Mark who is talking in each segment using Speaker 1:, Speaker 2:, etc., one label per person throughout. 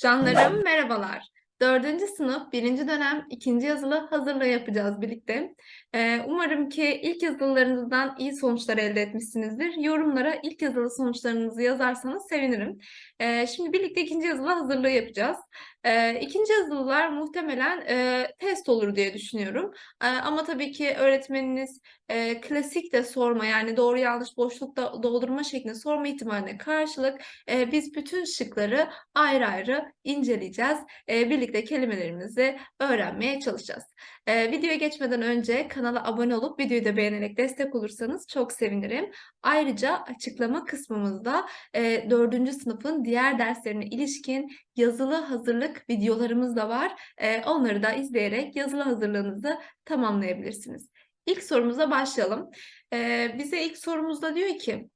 Speaker 1: Canlarım merhabalar. Dördüncü sınıf birinci dönem ikinci yazılı hazırlığı yapacağız birlikte. Ee, umarım ki ilk yazılılarınızdan iyi sonuçlar elde etmişsinizdir. Yorumlara ilk yazılı sonuçlarınızı yazarsanız sevinirim. Ee, şimdi birlikte ikinci yazılı hazırlığı yapacağız. Ee, ikinci yazılılar muhtemelen e, test olur diye düşünüyorum. Ama tabii ki öğretmeniniz e, klasik de sorma yani doğru yanlış boşlukta doldurma şeklinde sorma ihtimaline karşılık e, biz bütün şıkları ayrı ayrı inceleyeceğiz. Birlikte kelimelerimizi öğrenmeye çalışacağız. E, videoya geçmeden önce kanala abone olup videoyu da beğenerek destek olursanız çok sevinirim. Ayrıca açıklama kısmımızda e, 4. sınıfın diğer derslerine ilişkin yazılı hazırlık videolarımız da var. E, onları da izleyerek yazılı hazırlığınızı tamamlayabilirsiniz. İlk sorumuza başlayalım. E, bize ilk sorumuzda diyor ki,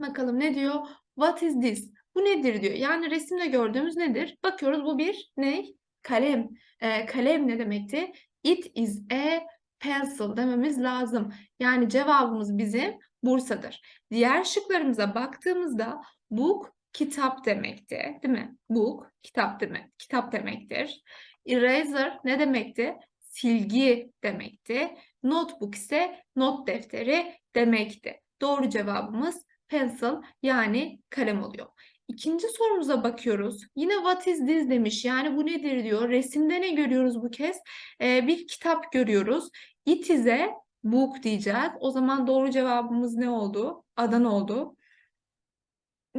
Speaker 1: bakalım ne diyor? What is this? Bu nedir diyor. Yani resimde gördüğümüz nedir? Bakıyoruz bu bir ne? Kalem. E, kalem ne demekti? It is a pencil dememiz lazım. Yani cevabımız bizim Bursa'dır. Diğer şıklarımıza baktığımızda book kitap demekti, değil mi? Book kitap demek, kitap demektir. Eraser ne demekti? Silgi demekti. Notebook ise not defteri demekti. Doğru cevabımız pencil yani kalem oluyor. İkinci sorumuza bakıyoruz. Yine what is this demiş. Yani bu nedir diyor. Resimde ne görüyoruz bu kez? Ee, bir kitap görüyoruz. It is'e book diyeceğiz. O zaman doğru cevabımız ne oldu? Adan oldu.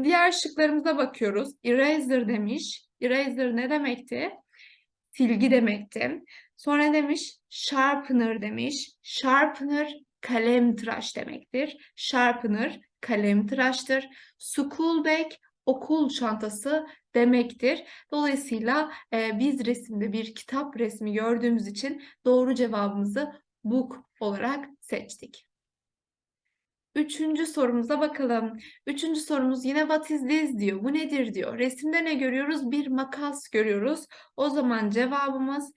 Speaker 1: Diğer şıklarımıza bakıyoruz. Eraser demiş. Eraser ne demekti? Silgi demekti. Sonra demiş? Sharpener demiş. Sharpener kalem tıraş demektir. Sharpener kalem tıraştır. School bag okul çantası demektir. Dolayısıyla e, biz resimde bir kitap resmi gördüğümüz için doğru cevabımızı book olarak seçtik. Üçüncü sorumuza bakalım. Üçüncü sorumuz yine what is this diyor. Bu nedir diyor. Resimde ne görüyoruz? Bir makas görüyoruz. O zaman cevabımız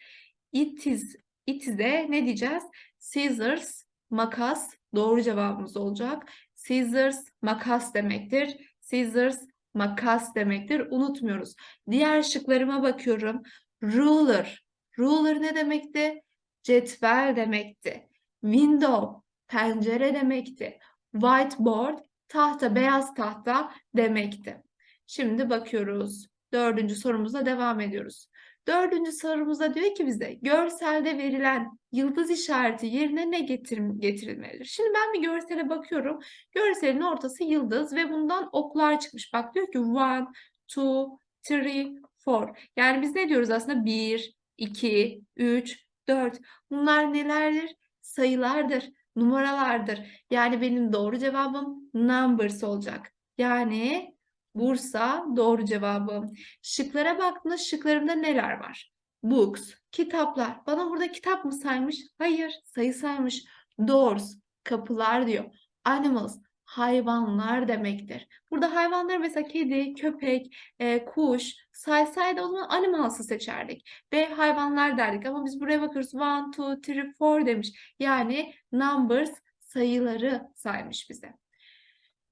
Speaker 1: it is. It is'e ne diyeceğiz? Scissors, makas doğru cevabımız olacak. Scissors, makas demektir. Scissors, makas demektir. Unutmuyoruz. Diğer şıklarıma bakıyorum. Ruler. Ruler ne demekti? Cetvel demekti. Window, pencere demekti. Whiteboard, tahta, beyaz tahta demekti. Şimdi bakıyoruz. Dördüncü sorumuza devam ediyoruz. Dördüncü sorumuzda diyor ki bize görselde verilen yıldız işareti yerine ne getir getirilmelidir? Şimdi ben bir görsele bakıyorum. Görselin ortası yıldız ve bundan oklar çıkmış. Bak diyor ki one, two, three, four. Yani biz ne diyoruz aslında? Bir, iki, üç, dört. Bunlar nelerdir? Sayılardır, numaralardır. Yani benim doğru cevabım numbers olacak. Yani Bursa doğru cevabım. Şıklara baktığımda şıklarımda neler var? Books, kitaplar. Bana burada kitap mı saymış? Hayır, sayı saymış. Doors, kapılar diyor. Animals, hayvanlar demektir. Burada hayvanlar mesela kedi, köpek, e, kuş saysaydı o zaman animals'ı seçerdik. Ve hayvanlar derdik ama biz buraya bakıyoruz. One, two, three, four demiş. Yani numbers sayıları saymış bize.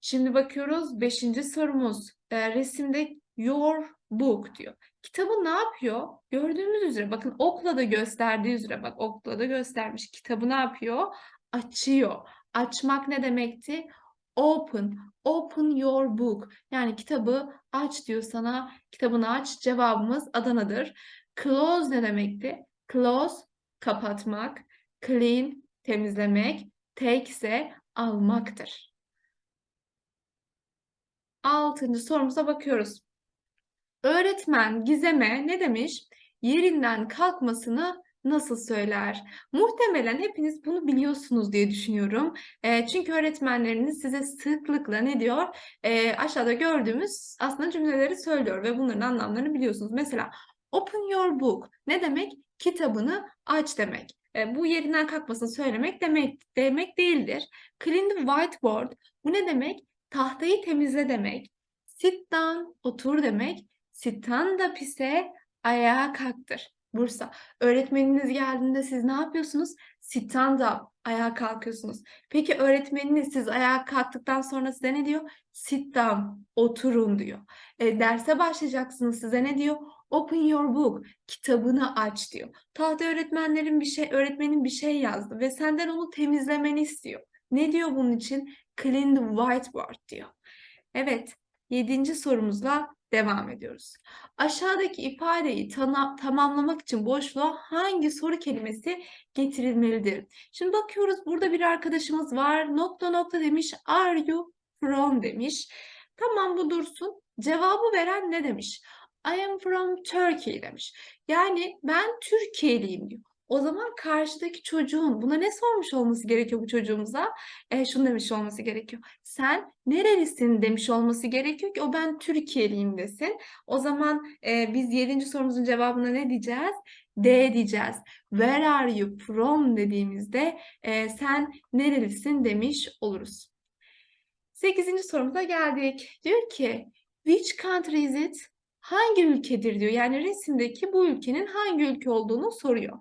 Speaker 1: Şimdi bakıyoruz beşinci sorumuz. E, resimde your book diyor. Kitabı ne yapıyor? Gördüğümüz üzere bakın okla da gösterdiği üzere bak okla da göstermiş. Kitabı ne yapıyor? Açıyor. Açmak ne demekti? Open. Open your book. Yani kitabı aç diyor sana. Kitabını aç. Cevabımız Adana'dır. Close ne demekti? Close kapatmak. Clean temizlemek. Take ise almaktır. Altıncı sorumuza bakıyoruz. Öğretmen Gizem'e ne demiş? Yerinden kalkmasını nasıl söyler? Muhtemelen hepiniz bunu biliyorsunuz diye düşünüyorum. E, çünkü öğretmenleriniz size sıklıkla ne diyor? E, aşağıda gördüğümüz aslında cümleleri söylüyor ve bunların anlamlarını biliyorsunuz. Mesela open your book ne demek? Kitabını aç demek. E, bu yerinden kalkmasını söylemek demek demek değildir. Clean the whiteboard bu ne demek? Tahtayı temizle demek. Sit down, otur demek. Stand up ise ayağa kalktır. Bursa. Öğretmeniniz geldiğinde siz ne yapıyorsunuz? Stand up, ayağa kalkıyorsunuz. Peki öğretmeniniz siz ayağa kalktıktan sonra size ne diyor? Sit down, oturun diyor. E, derse başlayacaksınız size ne diyor? Open your book. Kitabını aç diyor. Tahta öğretmenlerin bir şey, öğretmenin bir şey yazdı ve senden onu temizlemeni istiyor. Ne diyor bunun için? Clean the whiteboard diyor. Evet, yedinci sorumuzla devam ediyoruz. Aşağıdaki ifadeyi tamamlamak için boşluğa hangi soru kelimesi getirilmelidir? Şimdi bakıyoruz burada bir arkadaşımız var. Nokta nokta demiş. Are you from demiş. Tamam bu dursun. Cevabı veren ne demiş? I am from Turkey demiş. Yani ben Türkiye'liyim diyor. O zaman karşıdaki çocuğun buna ne sormuş olması gerekiyor bu çocuğumuza? E, şunu demiş olması gerekiyor. Sen nerelisin demiş olması gerekiyor ki o ben Türkiye'liyim desin. O zaman e, biz yedinci sorumuzun cevabına ne diyeceğiz? D diyeceğiz. Where are you from dediğimizde e, sen nerelisin demiş oluruz. Sekizinci sorumuza geldik. Diyor ki which country is it? Hangi ülkedir diyor. Yani resimdeki bu ülkenin hangi ülke olduğunu soruyor.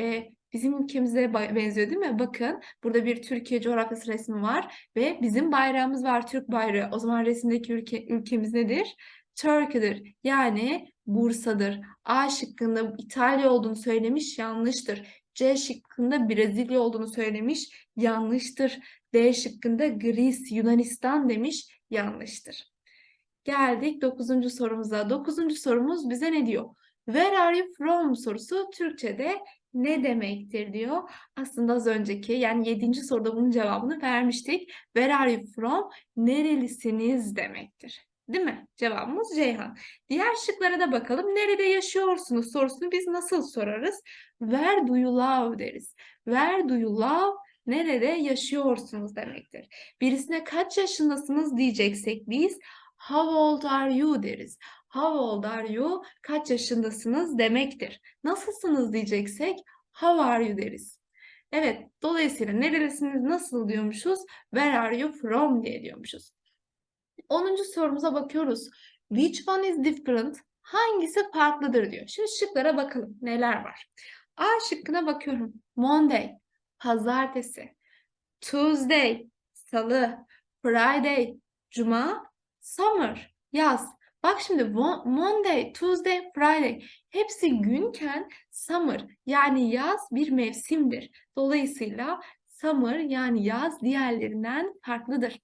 Speaker 1: Ee, bizim ülkemize benziyor değil mi? Bakın burada bir Türkiye coğrafyası resmi var ve bizim bayrağımız var Türk bayrağı. O zaman resimdeki ülke ülkemiz nedir? Turkey'dir. Yani Bursa'dır. A şıkkında İtalya olduğunu söylemiş yanlıştır. C şıkkında Brezilya olduğunu söylemiş yanlıştır. D şıkkında Greece, Yunanistan demiş yanlıştır. Geldik dokuzuncu sorumuza. Dokuzuncu sorumuz bize ne diyor? Where are you from sorusu Türkçe'de ne demektir diyor. Aslında az önceki yani yedinci soruda bunun cevabını vermiştik. Where are you from? Nerelisiniz demektir. Değil mi? Cevabımız Ceyhan. Diğer şıklara da bakalım. Nerede yaşıyorsunuz sorusunu biz nasıl sorarız? Where do you live deriz. Where do you live? Nerede yaşıyorsunuz demektir. Birisine kaç yaşındasınız diyeceksek biz How old are you deriz. How old are you? Kaç yaşındasınız demektir. Nasılsınız diyeceksek how are you deriz. Evet, dolayısıyla nerelisiniz nasıl diyormuşuz? Where are you from diye diyormuşuz. 10. sorumuza bakıyoruz. Which one is different? Hangisi farklıdır diyor. Şimdi şıklara bakalım. Neler var? A şıkkına bakıyorum. Monday, pazartesi. Tuesday, salı. Friday, cuma. Summer, yaz. Bak şimdi Mo- Monday, Tuesday, Friday hepsi günken summer yani yaz bir mevsimdir. Dolayısıyla summer yani yaz diğerlerinden farklıdır.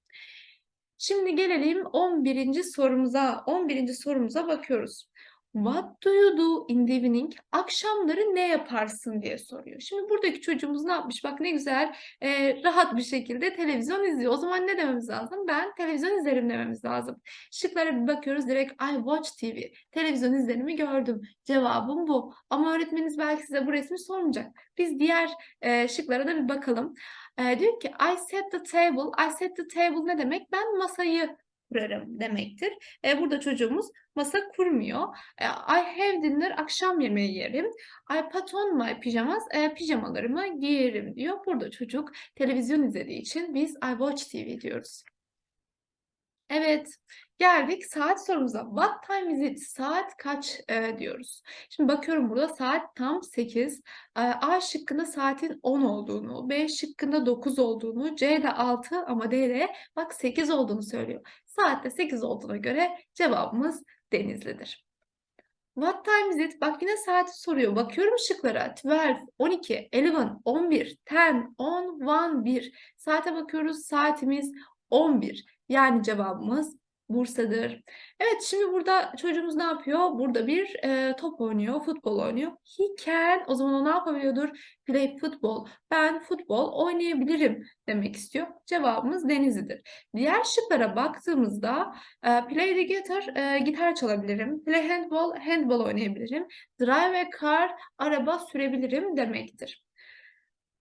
Speaker 1: Şimdi gelelim 11. sorumuza. 11. sorumuza bakıyoruz. What do you do in the evening? Akşamları ne yaparsın diye soruyor. Şimdi buradaki çocuğumuz ne yapmış? Bak ne güzel e, rahat bir şekilde televizyon izliyor. O zaman ne dememiz lazım? Ben televizyon izlerim dememiz lazım. Şıklara bir bakıyoruz direkt I watch TV. Televizyon izlerimi gördüm. Cevabım bu. Ama öğretmeniniz belki size bu resmi sormayacak. Biz diğer e, şıklara da bir bakalım. E, diyor ki I set the table. I set the table ne demek? Ben masayı kurarım demektir. E, burada çocuğumuz masa kurmuyor. E, I have dinner akşam yemeği yerim. I put on my pajamas e, pijamalarımı giyerim diyor. Burada çocuk televizyon izlediği için biz I watch TV diyoruz. Evet, geldik saat sorumuza. What time is it? Saat kaç e, diyoruz. Şimdi bakıyorum burada saat tam 8. E, A şıkkında saatin 10 olduğunu, B şıkkında 9 olduğunu, C'de 6 ama D'de bak 8 olduğunu söylüyor. Saatte 8 olduğuna göre cevabımız Denizli'dir. What time is it? Bak yine saati soruyor. Bakıyorum şıklara. 12, 12, 11, 11, 10, 10, 1, 1. Saate bakıyoruz. Saatimiz 11. Yani cevabımız Bursa'dır. Evet şimdi burada çocuğumuz ne yapıyor? Burada bir e, top oynuyor, futbol oynuyor. He can, o zaman o ne yapabiliyordur? Play football. Ben futbol oynayabilirim demek istiyor. Cevabımız Denizli'dir. Diğer şıklara baktığımızda e, play the guitar, e, gitar çalabilirim. Play handball, handball oynayabilirim. Drive a car, araba sürebilirim demektir.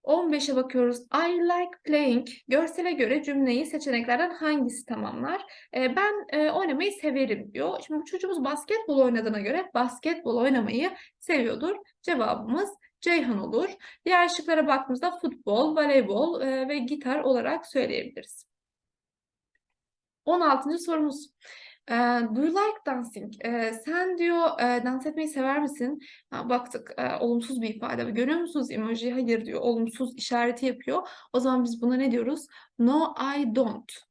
Speaker 1: 15'e bakıyoruz. I like playing. Görsele göre cümleyi seçeneklerden hangisi tamamlar? Ee, ben e, oynamayı severim diyor. Şimdi bu çocuğumuz basketbol oynadığına göre basketbol oynamayı seviyordur. Cevabımız Ceyhan olur. Diğer şıklara baktığımızda futbol, voleybol e, ve gitar olarak söyleyebiliriz. 16. sorumuz. E, do you like dancing? E, sen diyor e, dans etmeyi sever misin? Ha, baktık e, olumsuz bir ifade. Görüyor musunuz emoji? Hayır diyor. Olumsuz işareti yapıyor. O zaman biz buna ne diyoruz? No, I don't.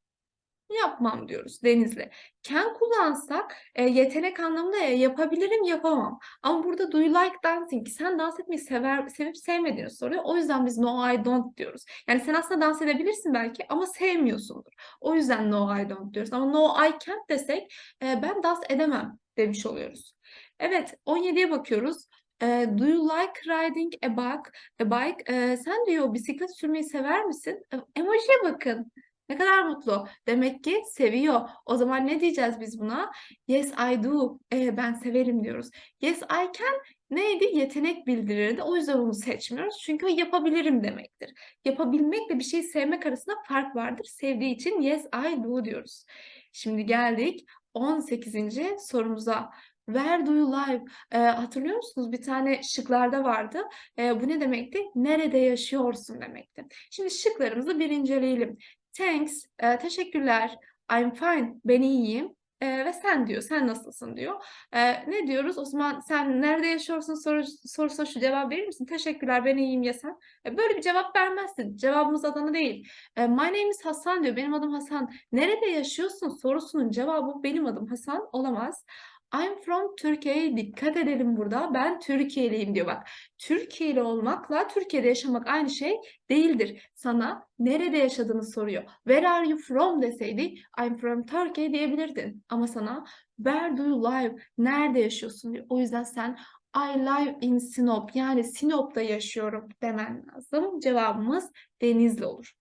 Speaker 1: Yapmam diyoruz Denizli. Can kullansak e, yetenek anlamında ya yapabilirim yapamam. Ama burada do you like dancing? Sen dans etmeyi sever, sevip sevmediğini soruyor. O yüzden biz no I don't diyoruz. Yani sen aslında dans edebilirsin belki ama sevmiyorsundur. O yüzden no I don't diyoruz. Ama no I can't desek e, ben dans edemem demiş oluyoruz. Evet 17'ye bakıyoruz. E, do you like riding a bike? A bike? E, sen diyor bisiklet sürmeyi sever misin? E, emojiye bakın. Ne kadar mutlu. Demek ki seviyor. O zaman ne diyeceğiz biz buna? Yes I do. E, ben severim diyoruz. Yes I can neydi? Yetenek bildirirdi. O yüzden onu seçmiyoruz. Çünkü yapabilirim demektir. Yapabilmekle bir şeyi sevmek arasında fark vardır. Sevdiği için yes I do diyoruz. Şimdi geldik 18. sorumuza. Where do you live? E, hatırlıyor musunuz? Bir tane şıklarda vardı. E, bu ne demekti? Nerede yaşıyorsun demekti. Şimdi şıklarımızı bir inceleyelim. Thanks, e, teşekkürler. I'm fine, ben iyiyim. E, ve sen diyor, sen nasılsın diyor. E, ne diyoruz? O zaman sen nerede yaşıyorsun soru, sorusuna şu cevap verir misin? Teşekkürler, ben iyiyim ya sen. E, böyle bir cevap vermezsin. Cevabımız Adana değil. E, my name is Hasan diyor, benim adım Hasan. Nerede yaşıyorsun sorusunun cevabı benim adım Hasan olamaz. I'm from Türkiye. Dikkat edelim burada. Ben Türkiye'liyim diyor bak. Türkiye'li olmakla Türkiye'de yaşamak aynı şey değildir. Sana nerede yaşadığını soruyor. Where are you from deseydi I'm from Turkey diyebilirdin. Ama sana where do you live? Nerede yaşıyorsun diyor. O yüzden sen I live in Sinop yani Sinop'ta yaşıyorum demen lazım. Cevabımız Denizli olur.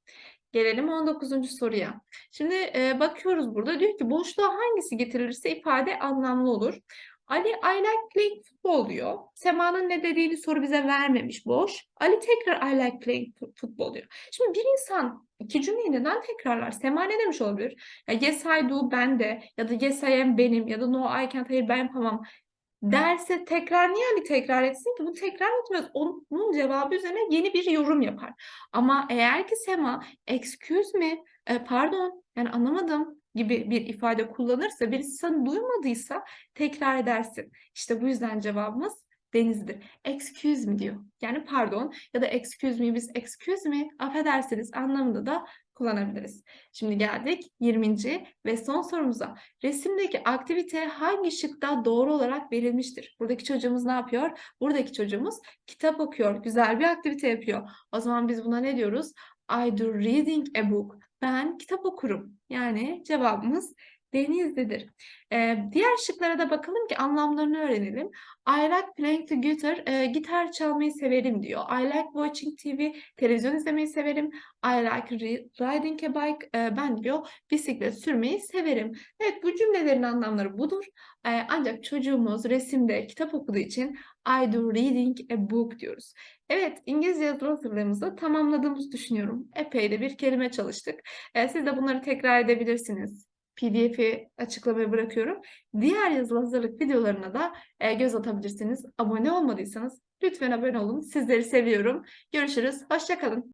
Speaker 1: Gelelim 19. soruya. Şimdi e, bakıyoruz burada diyor ki boşluğa hangisi getirilirse ifade anlamlı olur. Ali I like playing football diyor. Sema'nın ne dediğini soru bize vermemiş boş. Ali tekrar I like playing football diyor. Şimdi bir insan iki cümleyi neden tekrarlar? Sema ne demiş olabilir? Ya yes I do ben de ya da yes I am benim ya da no I can't hayır ben yapamam derse tekrar niye Ali tekrar etsin ki? Bu tekrar etmez. Onun cevabı üzerine yeni bir yorum yapar. Ama eğer ki Sema excuse me, e, pardon yani anlamadım gibi bir ifade kullanırsa, birisi sana duymadıysa tekrar edersin. İşte bu yüzden cevabımız denizdir. Excuse me diyor. Yani pardon ya da excuse me biz excuse me affedersiniz anlamında da kullanabiliriz. Şimdi geldik 20. ve son sorumuza. Resimdeki aktivite hangi şıkta doğru olarak verilmiştir? Buradaki çocuğumuz ne yapıyor? Buradaki çocuğumuz kitap okuyor. Güzel bir aktivite yapıyor. O zaman biz buna ne diyoruz? I do reading a book. Ben kitap okurum. Yani cevabımız Denizli'dir. Ee, diğer şıklara da bakalım ki anlamlarını öğrenelim. I like playing the guitar. E, gitar çalmayı severim diyor. I like watching TV. Televizyon izlemeyi severim. I like riding a bike. E, ben diyor bisiklet sürmeyi severim. Evet bu cümlelerin anlamları budur. E, ancak çocuğumuz resimde kitap okuduğu için I do reading a book diyoruz. Evet İngilizce yazılı hazırlığımızı tamamladığımızı düşünüyorum. Epey de bir kelime çalıştık. E, siz de bunları tekrar edebilirsiniz. PDF'i açıklamaya bırakıyorum. Diğer yazılı hazırlık videolarına da e, göz atabilirsiniz. Abone olmadıysanız lütfen abone olun. Sizleri seviyorum. Görüşürüz. Hoşçakalın.